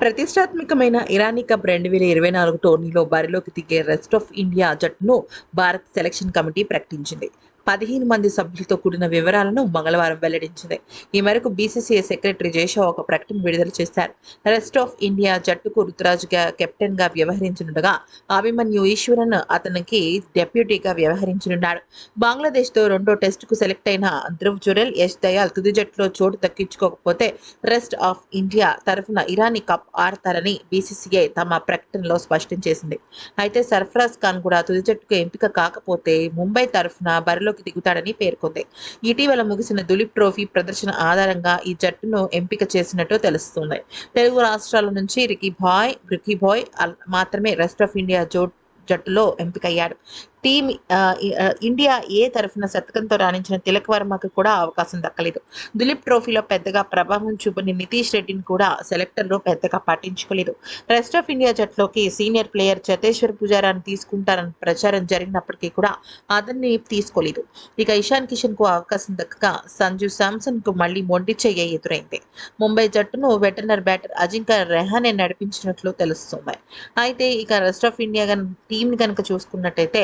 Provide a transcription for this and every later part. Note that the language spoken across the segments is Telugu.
ప్రతిష్టాత్మకమైన ఇరానీ కప్ రెండు వేల ఇరవై నాలుగు టోర్నీలో బరిలోకి దిగే రెస్ట్ ఆఫ్ ఇండియా జట్టును భారత్ సెలక్షన్ కమిటీ ప్రకటించింది. పదిహేను మంది సభ్యులతో కూడిన వివరాలను మంగళవారం వెల్లడించింది. ఈ మేరకు బీసీసీఐ సెక్రటరీ జయషా ఒక ప్రకటన విడుదల చేశారు. రెస్ట్ ఆఫ్ ఇండియా జట్టుకు రుతురాజ్గా కెప్టెన్గా వ్యవహరించనుండగా అభిమన్యు ఈశ్వరన్ అతనికి డెప్యూటీగా వ్యవహరించనున్నాడు. బంగ్లాదేశ్తో రెండో టెస్టుకు సెలెక్ట్ అయిన ధ్రువ్ జురెల్ యశ్ దయాల్ తుది జట్టులో చోటు దక్కించుకోకపోతే రెస్ట్ ఆఫ్ ఇండియా తరఫున ఇరానీ కప్ ఆడతారని బీసీసీఐ తమ ప్రకటనలో స్పష్టం చేసింది. అయితే సర్ఫరాజ్ ఖాన్ కూడా తుది జట్టుకు ఎంపిక కాకపోతే ముంబై తరఫున బరిలోకి దిగుతాడని పేర్కొంది. ఇటీవల ముగిసిన దులీప్ ట్రోఫీ ప్రదర్శన ఆధారంగా ఈ జట్టును ఎంపిక చేసినట్టు తెలుస్తుంది. తెలుగు రాష్ట్రాల నుంచి రికీ భాయ్ రికీ భాయ్ మాత్రమే రెస్ట్ ఆఫ్ ఇండియా జో జట్టులో ఎంపికయ్యాడు. టీం ఇండియా ఏ తరఫున శతకంతో రాణించిన తిలక్ వర్మకు కూడా అవకాశం దక్కలేదు. దులీప్ ట్రోఫీలో పెద్దగా ప్రభావం చూపని నితీష్ రెడ్డిని కూడా సెలెక్టర్లు పెద్దగా పట్టించుకోలేదు. రెస్ట్ ఆఫ్ ఇండియా జట్టులోకి సీనియర్ ప్లేయర్ చతేశ్వర్ పుజారాన్ని తీసుకుంటారని ప్రచారం జరిగినప్పటికీ కూడా అతన్ని తీసుకోలేదు. ఇక ఇషాన్ కిషన్కు అవకాశం దక్కగా సంజు శాంసన్కు మళ్ళీ మొండి చెయ్య ఎదురైంది. ముంబై జట్టును వెటర్నర్ బ్యాటర్ అజింక్య రెహానే నడిపించినట్లు తెలుస్తుంది. అయితే ఇక రెస్ట్ ఆఫ్ ఇండియా టీం కనుక చూసుకున్నట్టయితే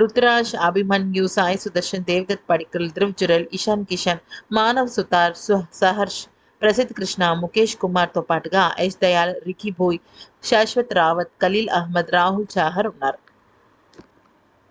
రుతురాజ్ అభిమన్యు సాయి సుదర్శన్ దేవ్దత్ పడికల్ ధ్రువ్ జురెల్ ఇషాన్ కిషన్ మానవ్ సుతార్ సు- సహర్ష్ ప్రసిద్ధ్ కృష్ణ ముఖేష్ కుమార్తో పాటుగా యశ్ దయాల్ రికీ భోయ్ శాశ్వత్ రావత్ ఖలీల్ అహ్మద్ రాహుల్ చాహర్ ఉన్నారు